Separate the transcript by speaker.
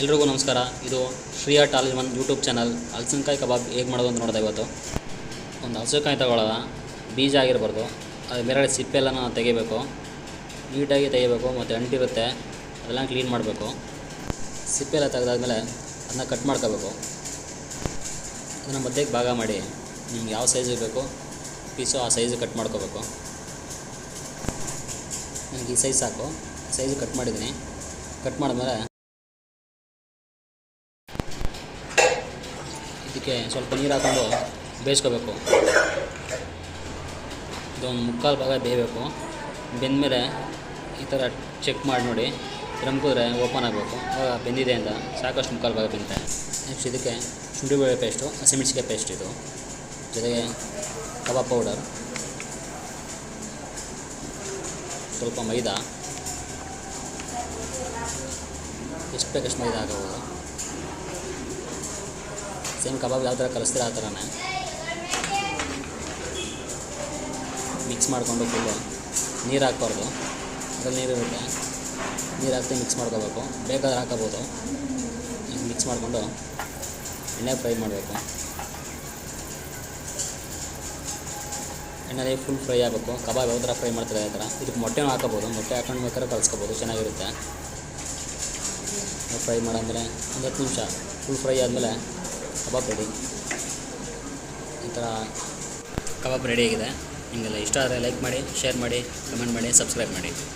Speaker 1: ಎಲ್ರಿಗೂ ನಮಸ್ಕಾರ. ಇದು Shri art all one YouTube channel. ಹಲಸಿನಕಾಯಿ kebab ಹೇಗೆ ಮಾಡೋದು ಅಂತ ನೋಡಿದೆ ಇವತ್ತು. ಒಂದು ಹಲಸಿನಕಾಯಿ ತಗೊಳ್ಳೋದ? ಬೀಜ ಆಗಿರಬಾರ್ದು. ಅದು ಮೇಲ್ಗಡೆ ಸಿಪ್ಪೆ ಎಲ್ಲ ತೆಗಿಬೇಕು. ನೀಟಾಗಿ ತೆಗಿಬೇಕು, ಮತ್ತು ಅಂಟಿರುತ್ತೆ. ಅದೆಲ್ಲ ಕ್ಲೀನ್ ಮಾಡಬೇಕು. ಸಿಪ್ಪೆ ಎಲ್ಲ ತೆಗೆದಾದ್ಮೇಲೆ ಅದನ್ನ ಕಟ್ ಮಾಡ್ಕೋಬೇಕು. ಅದನ್ನು ಮಧ್ಯಕ್ಕೆ ಭಾಗ ಮಾಡಿ. ನಿಮ್ಗೆ ಯಾವ ಸೈಜಿಗೆ ಬೇಕು, ಪೀಸು ಆ ಸೈಜ್ ಕಟ್ ಮಾಡ್ಕೋಬೇಕು. ನನಗೆ ಈ ಸೈಜ್ ಸಾಕು. ಸೈಜ್ ಕಟ್ ಮಾಡಿದ್ದೀನಿ. ಕಟ್ ಮಾಡಿದ್ಮೇಲೆ ಇದಕ್ಕೆ ಸ್ವಲ್ಪ ನೀರು ಹಾಕೊಂಡು ಬೇಯಿಸ್ಕೋಬೇಕು. ಇದೊಂದು ಮುಕ್ಕಾಲು ಭಾಗ ಬೇಯಬೇಕು. ಬೆಂದಮೇಲೆ ಈ ಥರ ಚೆಕ್ ಮಾಡಿ ನೋಡಿ. ರಂಕುದ್ರೆ ಓಪನ್ ಆಗಬೇಕು. ಆವಾಗ ಬೆಂದಿದೆ ಅಂತ ಸಾಕಷ್ಟು ಮುಕ್ಕಾಲು ಭಾಗ ಬೆಂತೆ ನೆಕ್ಸ್ಟ್ ಇದಕ್ಕೆ ಶುಂಠಿ ಬೆಳೆ ಪೇಸ್ಟು ಹಸಿಮೆಣಸಿಗೆ ಪೇಸ್ಟ್ ಇದು. ಜೊತೆಗೆ ಕಬಾಬ್ ಪೌಡರ್. ಸ್ವಲ್ಪ ಮೈದಾ. ಎಷ್ಟು ಬೇಕಷ್ಟು ಮೈದಾ ಹಾಕಬಹುದು ಸೇಮ್ ಕಬಾಬ್ ಯಾವ ಥರ ಕಲಿಸ್ತೀರ ಆ ಥರನೇ? ಮಿಕ್ಸ್ ಮಾಡಿಕೊಂಡು ಫುಲ್ಲು ನೀರು ಹಾಕ್ಬಾರ್ದು. ಅದ್ರಲ್ಲಿ ನೀರು ಇರುತ್ತೆ. ನೀರು ಹಾಕ್ತಿ ಮಿಕ್ಸ್ ಮಾಡ್ಕೋಬೇಕು. ಬೇಕಾದ್ರೆ ಹಾಕೋಬೋದು. ಮಿಕ್ಸ್ ಮಾಡಿಕೊಂಡು ಎಣ್ಣೆ ಫ್ರೈ ಮಾಡಬೇಕು. ಎಣ್ಣೆಲಿ ಫುಲ್ ಫ್ರೈ ಆಗಬೇಕು. ಕಬಾಬ್ ಯಾವ ಥರ ಫ್ರೈ ಮಾಡ್ತಾರೆ ಆ ಥರ? ಇದಕ್ಕೆ ಮೊಟ್ಟೆನೂ ಹಾಕೋಬೋದು. ಮೊಟ್ಟೆ ಹಾಕೊಂಡು ಬೇಕಾದ್ರೆ ಕಲಿಸ್ಕೋಬೋದು. ಚೆನ್ನಾಗಿರುತ್ತೆ. ಫ್ರೈ ಮಾಡಿದ್ರೆ ಒಂದು ಹತ್ತು ನಿಮಿಷ. ಫುಲ್ ಫ್ರೈ ಆದಮೇಲೆ ಕಬಾಬ್ ರೆಡಿ. ಈ ಥರ ಕಬಾಬ್ ರೆಡಿ ಆಗಿದೆ. ನಿಮಗೆಲ್ಲ ಇಷ್ಟ ಆದರೆ ಲೈಕ್ ಮಾಡಿ, ಶೇರ್ ಮಾಡಿ, ಕಮೆಂಟ್ ಮಾಡಿ, ಸಬ್ಸ್ಕ್ರೈಬ್ ಮಾಡಿ.